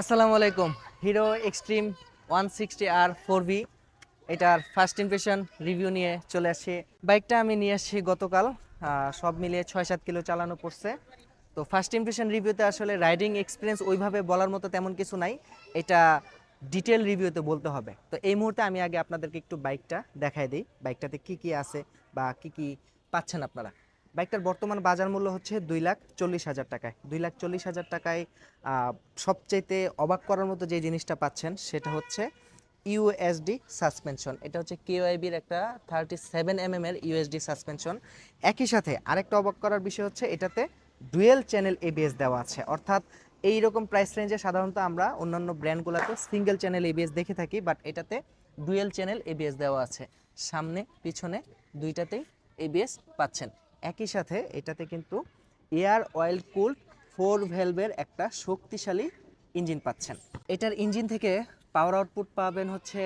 আসসালামু আলাইকুম। Hero Xtreme one sixty R four V এটার ফার্স্ট ইমপ্রেশন রিভিউ নিয়ে চলে আসছি বাইকটা আমি নিয়ে আসছি গতকাল সব মিলিয়ে ছয় সাত কিলো চালানো পড়ছে তো ফার্স্ট ইমপ্রেশন রিভিউতে আসলে রাইডিং এক্সপিরিয়েন্স ওইভাবে বলার মতো তেমন কিছু নাই, এটা ডিটেল রিভিউতে বলতে হবে। তো এই মুহূর্তে আমি আগে আপনাদেরকে একটু বাইকটা দেখাই দিই। বাইকটাতে কি কি আছে বা কি কি পাচ্ছেন আপনারা? বাইকটার বর্তমান বাজার মূল্য হচ্ছে দুই লাখ চল্লিশ হাজার টাকায়। দুই লাখ চল্লিশ হাজার টাকায় সবচাইতে অবাক করার মতো যে জিনিসটা পাচ্ছেন, সেটা হচ্ছে ইউএসডি সাসপেনশন। এটা হচ্ছে কেওআইবির একটা থার্টি সেভেন এম এর ইউএসডি সাসপেনশন। একই সাথে আরেকটা অবাক করার বিষয় হচ্ছে, এটাতে ডুয়েল চ্যানেল এবিএস দেওয়া আছে। অর্থাৎ এই রকম প্রাইস রেঞ্জে সাধারণত আমরা অন্যান্য ব্র্যান্ডগুলোতে সিঙ্গেল চ্যানেল এবিএস দেখে থাকি, বাট এটাতে ডুয়েল চ্যানেল এবিএস দেওয়া আছে। সামনে, পিছনে দুইটাতেই এবিএস পাচ্ছেন। একই সাথে এটাতে কিন্তু এয়ার অয়েল কুল্ড ফোর ভেলভের একটা শক্তিশালী ইঞ্জিন পাচ্ছেন। এটার ইঞ্জিন থেকে পাওয়ার আউটপুট পাবেন হচ্ছে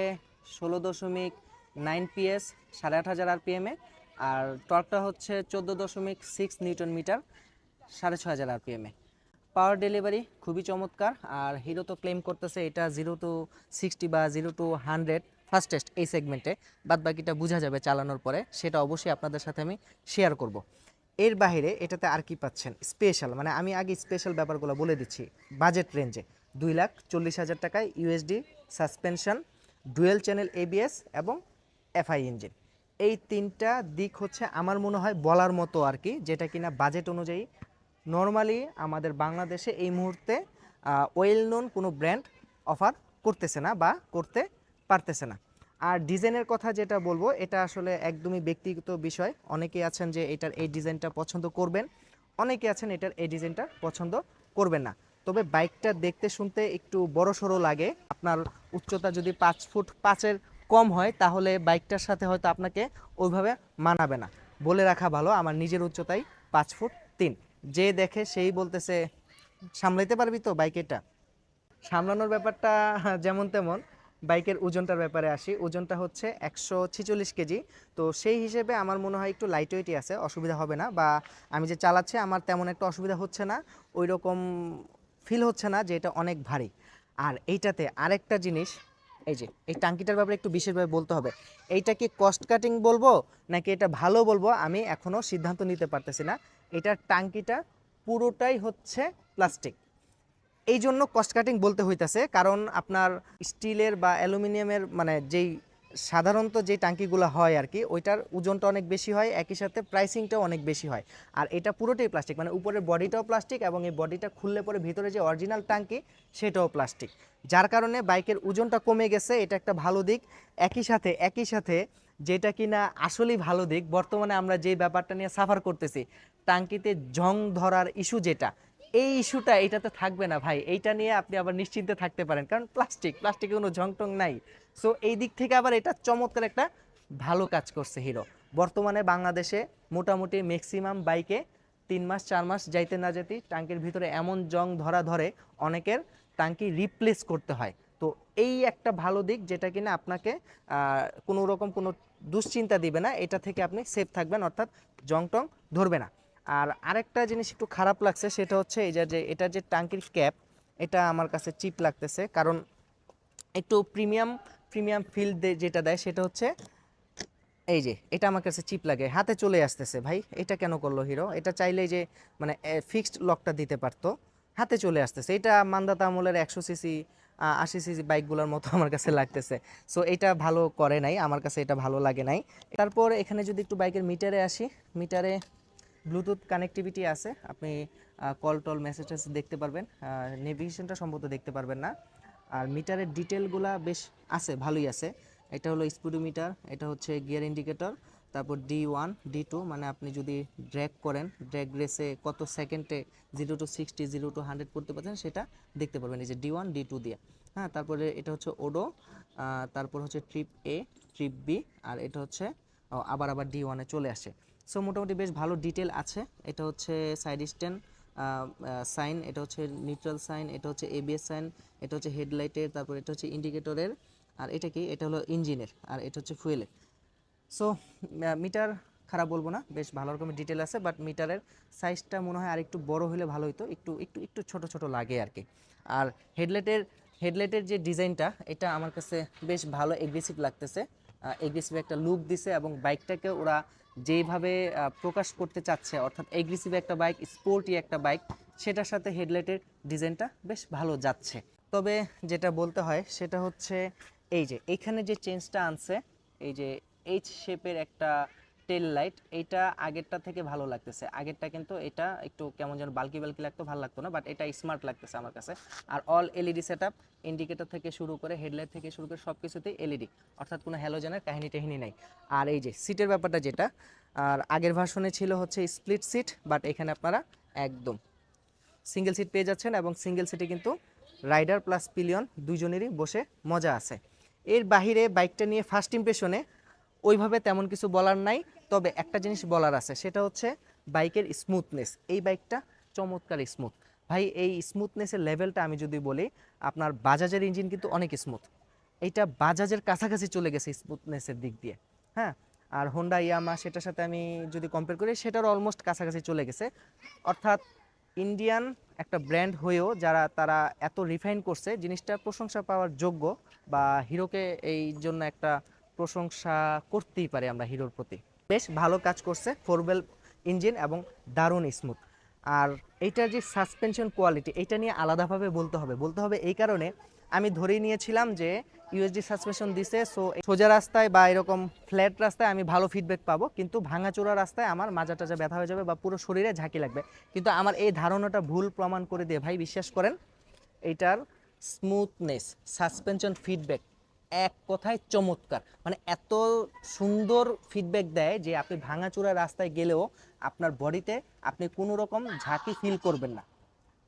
ষোলো দশমিক নাইন পিএস, সাড়ে আট হাজার আরপিএমে আর টর্কটা হচ্ছে চোদ্দ দশমিক সিক্স নিউটন মিটার, সাড়ে ছ হাজার আরপিএমে পাওয়ার ডেলিভারি খুবই চমৎকার। আর হিরো তো ক্লেম করতেছে এটা জিরো টু সিক্সটি বা জিরো টু হান্ড্রেড ফাস্টেস্ট এই সেগমেন্টে বাদ বাকিটা বোঝা যাবে চালানোর পরে, সেটা অবশ্যই আপনাদের সাথে আমি শেয়ার করব। এর বাইরে এটাতে আর কি পাচ্ছেন? স্পেশাল মানে আমি আগে স্পেশাল ব্যাপারগুলো বলে দিচ্ছি। বাজেট রেঞ্জে দুই লাখ চল্লিশ হাজার টাকায় USD suspension dual channel ABS এবং এফআই ইঞ্জিন এই তিনটা দিক হচ্ছে আমার মনে হয় বলার মতো আর কি, যেটা কিনা বাজেট অনুযায়ী নর্মালি আমাদের বাংলাদেশে এই মুহূর্তে ওয়েল নোন কোনো ব্র্যান্ড অফার করতেছে না বা করতে পারতেছে না। আর ডিজাইনের কথা যেটা বলব, এটা আসলে একদমই ব্যক্তিগত বিষয়। অনেকে আছেন যে এটার এই ডিজাইনটা পছন্দ করবেন, অনেকে আছেন এটার এই ডিজাইনটা পছন্দ করবেন না। তবে বাইকটা দেখতে শুনতে একটু বড় সড়ো লাগে। আপনার উচ্চতা যদি পাঁচ ফুট পাঁচের কম হয়, তাহলে বাইকটার সাথে হয়তো আপনাকে ওইভাবে মানাবে না। বলে রাখা ভালো, আমার নিজের উচ্চতাই পাঁচ ফুট তিন। যে দেখে সেই বলতেছে, সামলাইতে পারবি তো বাইক এটা? সামলানোর ব্যাপারটা যেমন তেমন বাইকের ওজনটার ব্যাপারে আসি। ওজনটা হচ্ছে একশো ছিচল্লিশ কেজি। তো সেই হিসেবে আমার মনে হয় একটু লাইট ওয়েটই আছে, অসুবিধা হবে না। বা আমি যে চালাচ্ছি, আমার তেমন একটা অসুবিধা হচ্ছে না। ওই রকম ফিল হচ্ছে না যে এটা অনেক ভারী। আর এইটাতে আরেকটা জিনিস, এই যে, এই টাঙ্কিটার ব্যাপারে একটু বিশেষভাবে বলতে হবে। এইটা কি কস্ট কাটিং বলব, নাকি এটা ভালো বলব, আমি এখনও সিদ্ধান্ত নিতে পারতেছি না। এটার টাঙ্কিটা পুরোটাই হচ্ছে প্লাস্টিক। এই জন্য কস্ট কাটিং বলতে হইতাছে, কারণ আপনার স্টিলের বা অ্যালুমিনিয়ামের মানে যেই সাধারণত যে টাঙ্কিগুলো হয় আর কি ওইটার ওজনটা অনেক বেশি হয়, একই সাথে প্রাইসিংটাও অনেক বেশি হয়। আর এটা পুরোটাই প্লাস্টিক মানে উপরের বডিটাও প্লাস্টিক এবং এই বডিটা খুললে পরে ভিতরে যে অরিজিনাল টাঙ্কি, সেটাও প্লাস্টিক যার কারণে বাইকের ওজনটা কমে গেছে, এটা একটা ভালো দিক। একই সাথে একই সাথে যেটা কিনা আসলেই ভালো দিক, বর্তমানে আমরা যে ব্যাপারটা নিয়ে সাফার করতেছি টাঙ্কিতে জং ধরার ইস্যু যেটা, এই ইস্যুটা এটাতে থাকবে না ভাই। এইটা নিয়ে আপনি আবার নিশ্চিন্তে থাকতে পারেন, কারণ প্লাস্টিক, প্লাস্টিকে কোনো জং টং নাই। সো এই দিক থেকে আবার এটা চমৎকার একটা ভালো কাজ করছে হিরো। বর্তমানে বাংলাদেশে মোটামুটি ম্যাক্সিমাম বাইকে তিন মাস, চার মাস যাইতে না যেতে টাঙ্কির ভিতরে এমন জং ধরা ধরে অনেকের টাঙ্কি রিপ্লেস করতে হয়। তো এই একটা ভালো দিক যেটা কিনা আপনাকে কোনো রকম কোনো দুশ্চিন্তা দিবে না, এটা থেকে আপনি সেফ থাকবেন, অর্থাৎ জং টং ধরবে না। আর আরেকটা জিনিস একটু খারাপ লাগছে, সেটা হচ্ছে এই যে এটা যে টাঙ্কির ক্যাপ, এটা আমার কাছে চিপ লাগতেছে। কারণ একটু প্রিমিয়াম প্রিমিয়াম ফিল যেটা দেয় সেটা হচ্ছে এই যে, এটা আমার কাছে চিপ লাগে। হাতে চলে আসতেছে, ভাই। এটা কেন করল হিরো? এটা চাইলে যে মানে ফিক্সড লকটা দিতে পারতো। হাতে চলে আসতেছে। এটা মান্দাতা আমলের একশো সিসি আশি সিসি বাইকগুলোর মতো আমার কাছে লাগতেছে। সো, এটা ভালো করে নাই। আমার কাছে এটা ভালো লাগে নাই। তারপর এখানে যদি একটু বাইকের মিটারে আসি, মিটারে ব্লুটুথ কানেক্টিভিটি আছে, আপনি কল টল মেসেজেস দেখতে পারবেন নেভিগেশনটা সম্ভবত দেখতে পারবেন না। আর মিটারের ডিটেলগুলা বেশ আছে, ভালোই আছে। এটা হলো স্পিডোমিটার এটা হচ্ছে গিয়ার ইন্ডিকেটর তারপর ডি ওয়ান ডি টু মানে আপনি যদি ড্র্যাগ করেন ড্র্যাগ রেসে কত সেকেন্ডে zero to sixty zero to hundred করতে পারছেন, সেটা দেখতে পারবেন, এই যে ডি ওয়ান ডি টু দিয়ে। হ্যাঁ তারপরে এটা হচ্ছে ওডো তারপর হচ্ছে ট্রিপ এ ট্রিপ বি আর এটা হচ্ছে, আবার আবার ডি ওয়ানে চলে আসে। সো মোটামুটি বেশ ভালো ডিটেল আছে। এটা হচ্ছে সাইড স্ট্যান্ড সাইন এটা হচ্ছে নিউট্রাল সাইন এটা হচ্ছে এবিএস সাইন এটা হচ্ছে হেডলাইটের তারপর এটা হচ্ছে ইন্ডিকেটরের আর এটা কি? এটা হলো ইঞ্জিনের আর এটা হচ্ছে ফুয়েলের সো মিটার খারাপ বলব না, বেশ ভালো রকমের ডিটেল আছে বাট মিটারের সাইজটা মনে হয় আর একটু বড় হলে ভালো হতো একটু একটু একটু ছোট ছোট লাগে আর কি। আর হেডলাইটের হেডলাইটের যে ডিজাইনটা এটা আমার কাছে বেশ ভালো এগ্রেসিভ লাগতেছে। এগ্রেসিভ একটা লুক দিছে এবং বাইকটাকে ওরা যেইভাবে প্রকাশ করতে চাচ্ছে, অর্থাৎ এগ্রেসিভ একটা বাইক স্পোর্টি একটা বাইক সেটার সাথে হেডলাইটের ডিজাইনটা বেশ ভালো যাচ্ছে। তবে যেটা বলতে হয়, সেটা হচ্ছে এই যে, এখানে যে চেঞ্জটা আনছে, এই যে এইচ শেপের একটা টেল লাইট এইটা আগেরটা থেকে ভালো লাগতেছে। আগেরটা কিন্তু এটা একটু কেমন যেন বালকি বালকি লাগতো, ভালো লাগতো না বাট এটা স্মার্ট লাগতেছে আমার কাছে। আর অল এলইডি সেট ইন্ডিকেটর থেকে শুরু করে হেডলাইট থেকে শুরু করে সব কিছুতেই এলইডি অর্থাৎ কোনো হ্যালোজেনের কাহিনী টাহিনী নাই। আর এই যে সিটের ব্যাপারটা যেটা, আর আগের ভার্সনে ছিল হচ্ছে স্প্লিট সিট বাট এখানে আপনারা একদম সিঙ্গেল সিট পেয়ে যাচ্ছেন এবং সিঙ্গেল সিটে কিন্তু রাইডার প্লাস পিলিয়ন দুজনেরই বসে মজা আছে। এর বাহিরে বাইকটা নিয়ে ফার্স্ট ইমপ্রেশনে ওইভাবে তেমন কিছু বলার নাই। তবে একটা জিনিস বলার আছে, সেটা হচ্ছে বাইকের স্মুথনেস এই বাইকটা চমৎকার স্মুথ ভাই, এই স্মুথনেসের লেভেলটা আমি যদি বলি, আপনার বাজাজের ইঞ্জিন কিন্তু অনেক স্মুথ এইটা বাজাজের কাছাকাছি চলে গেছে স্মুথনেসের দিক দিয়ে। হ্যাঁ? আর হোন্ডা ইয়ামা সেটার সাথে আমি যদি কম্পেয়ার করি, সেটার অলমোস্ট কাছাকাছি চলে গেছে। অর্থাৎ ইন্ডিয়ান একটা ব্র্যান্ড হয়েও যারা, তারা এত রিফাইন করছে, জিনিসটা প্রশংসা পাওয়ার যোগ্য বা হিরোকে এই জন্য একটা প্রশংসা করতেই পারে আমরা হিরোর প্রতি। বেশ ভালো কাজ করছে ফোরবেল ইঞ্জিন এবং দারুণ স্মুথ আর এইটার যে সাসপেনশন কোয়ালিটি এটা নিয়ে আলাদাভাবে বলতে হবে। বলতে হবে এই কারণে আমি ধরেই নিয়েছিলাম যে ইউএসডি সাসপেনশন দিছে সো সোজা রাস্তায় বা এরকম ফ্ল্যাট রাস্তায় আমি ভালো ফিডব্যাক পাবো, কিন্তু ভাঙাচোরা রাস্তায় আমার মাজা টাজা ব্যথা হয়ে যাবে বা পুরো শরীরে ঝাঁকি লাগবে। কিন্তু আমার এই ধারণাটা ভুল প্রমাণ করে দিয়ে ভাই, বিশ্বাস করেন, এইটার স্মুথনেস সাসপেনশন ফিডব্যাক এক কথায় চমৎকার। মানে এত সুন্দর ফিডব্যাক দেয় যে আপনি ভাঙাচোরা রাস্তায় গেলেও আপনার বডিতে আপনি কোনো রকম ঝাঁকি ফিল করবেন না।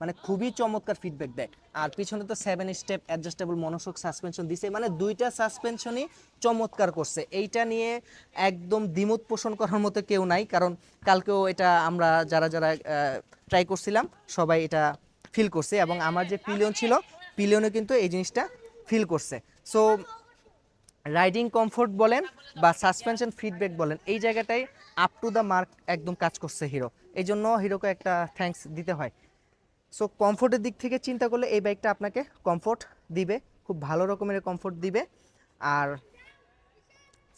মানে খুবই চমৎকার ফিডব্যাক দেয়। আর পিছনে তো seven step adjustable monoshock suspension দিছে। মানে দুইটা সাসপেনশনই চমৎকার করছে। এইটা নিয়ে একদম দ্বিমত পোষণ করার মতো কেউ নাই। কারণ কালকেও এটা আমরা যারা যারা ট্রাই করছিলাম, সবাই এটা ফিল করছে। এবং আমার যে পিলিয়ন ছিল পিলিয়নে কিন্তু এই জিনিসটা ফিল করছে। সো রাইডিং কমফোর্ট বলেন বা সাসপেনশন ফিডব্যাক বলেন, এই জায়গাটাই আপ টু দ্য মার্ক একদম কাজ করছে হিরো এই জন্য হিরোকে একটা থ্যাঙ্কস দিতে হয়। সো কমফোর্টের দিক থেকে চিন্তা করলে এই বাইকটা আপনাকে কমফোর্ট দিবে, খুব ভালো রকমের কমফোর্ট দিবে। আর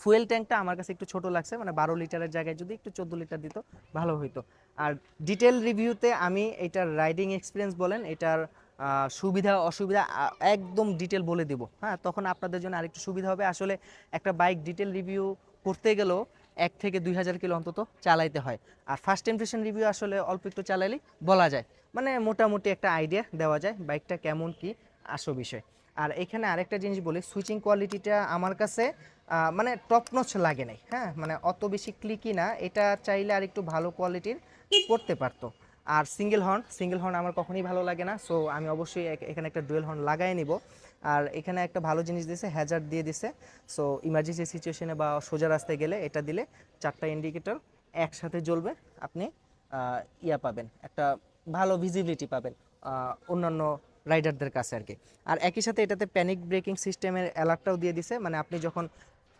ফুয়েল ট্যাঙ্কটা আমার কাছে একটু ছোট লাগছে মানে বারো লিটারের জায়গায় যদি একটু চোদ্দ লিটার দিত, ভালো হইতো। আর ডিটেল রিভিউতে আমি এটার রাইডিং এক্সপিরিয়েন্স বলেন, এটার সুবিধা, অসুবিধা একদম ডিটেল বলে দিব। হ্যাঁ তখন আপনাদের জন্য আরেকটু সুবিধা হবে। আসলে একটা বাইক ডিটেল রিভিউ করতে গেলেও এক থেকে দুই হাজার কিলো অন্তত চালাইতে হয়। আর ফার্স্ট ইমপ্রেশন রিভিউ আসলে অল্প একটু চালাইলেই বলা যায়। মানে মোটামুটি একটা আইডিয়া দেওয়া যায় বাইকটা কেমন কি আসো বিষয়। আর এখানে আরেকটা জিনিস বলি সুইচিং কোয়ালিটিটা আমার কাছে মানে টপ নচ লাগে নাই। হ্যাঁ মানে অত বেশি ক্লিকি না। এটা চাইলে আর একটু ভালো কোয়ালিটির করতে পারতো। আর সিঙ্গেল হর্ন সিঙ্গেল হর্ন আমার কখনোই ভালো লাগে না সো আমি অবশ্যই এখানে একটা ডুয়েল হর্ন লাগাই নিব। আর এখানে একটা ভালো জিনিস দিয়েছে হ্যাজার দিয়ে দিছে সো ইমার্জেন্সি সিচুয়েশনে বা সোজা রাস্তায় গেলে এটা দিলে চারটা ইন্ডিকেটর একসাথে জ্বলবে, আপনি ইয়া পাবেন, একটা ভালো ভিজিবিলিটি পাবেন অন্যান্য রাইডারদের কাছে আর কি। আর একই সাথে এটাতে প্যানিক ব্রেকিং সিস্টেমের অ্যালার্টটাও দিয়ে দিছে মানে আপনি যখন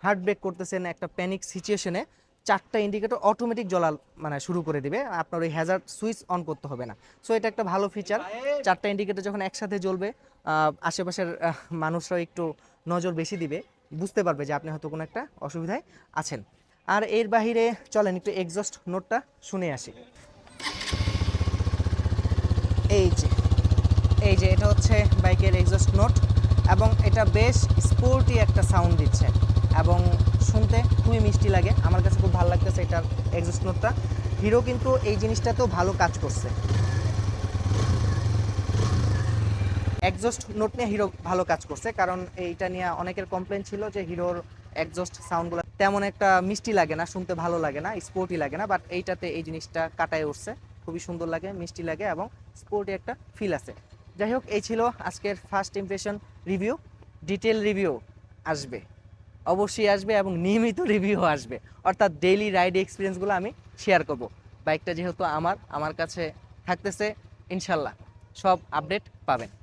হার্ট ব্রেক করতেছেন একটা প্যানিক সিচুয়েশনে চারটা ইন্ডিকেটর অটোমেটিক জ্বলা মানে শুরু করে দিবে। আপনার ওই হ্যাজার্ড সুইচ অন করতে হবে না। সো এটা একটা ভালো ফিচার চারটা ইন্ডিকেটর যখন একসাথে জ্বলবে আশেপাশের মানুষরাও একটু নজর বেশি দিবে। বুঝতে পারবে যে আপনি হয়তো কোনো একটা অসুবিধায় আছেন। আর এর বাহিরে চলেন একটু এক্সস্ট নোটটা শুনে আসি। এই যে এই যে এটা হচ্ছে বাইকের এক্সস্ট নোট এবং এটা বেশ স্পোর্টি একটা সাউন্ড দিচ্ছে। এবং শুনতে খুবই মিষ্টি লাগে। আমার কাছে খুব ভালো লাগতেছে এটার এক্সস্ট নোটটা হিরো কিন্তু এই জিনিসটাতেও ভালো কাজ করছে। এক্সস্ট নোট নিয়ে হিরো ভালো কাজ করছে, কারণ এইটা নিয়ে অনেকের কমপ্লেন ছিল যে হিরোর এক্সস্ট সাউন্ডগুলো তেমন একটা মিষ্টি লাগে না, শুনতে ভালো লাগে না স্পোর্টি লাগে না বাট এইটাতে এই জিনিসটা কাটায় উঠছে। খুবই সুন্দর লাগে, মিষ্টি লাগে এবং স্পোর্টি একটা ফিল আছে। যাই হোক, এই ছিল আজকের first impression review detail review আসবে। অবশ্যই আসবে এবং নিয়মিত রিভিউ আসবে। অর্থাৎ ডেইলি রাইড এক্সপিরিয়েন্সগুলো আমি শেয়ার করব। বাইকটা যেহেতু আমার আমার কাছে থাকতেছে, ইনশাল্লাহ সব আপডেট পাবেন।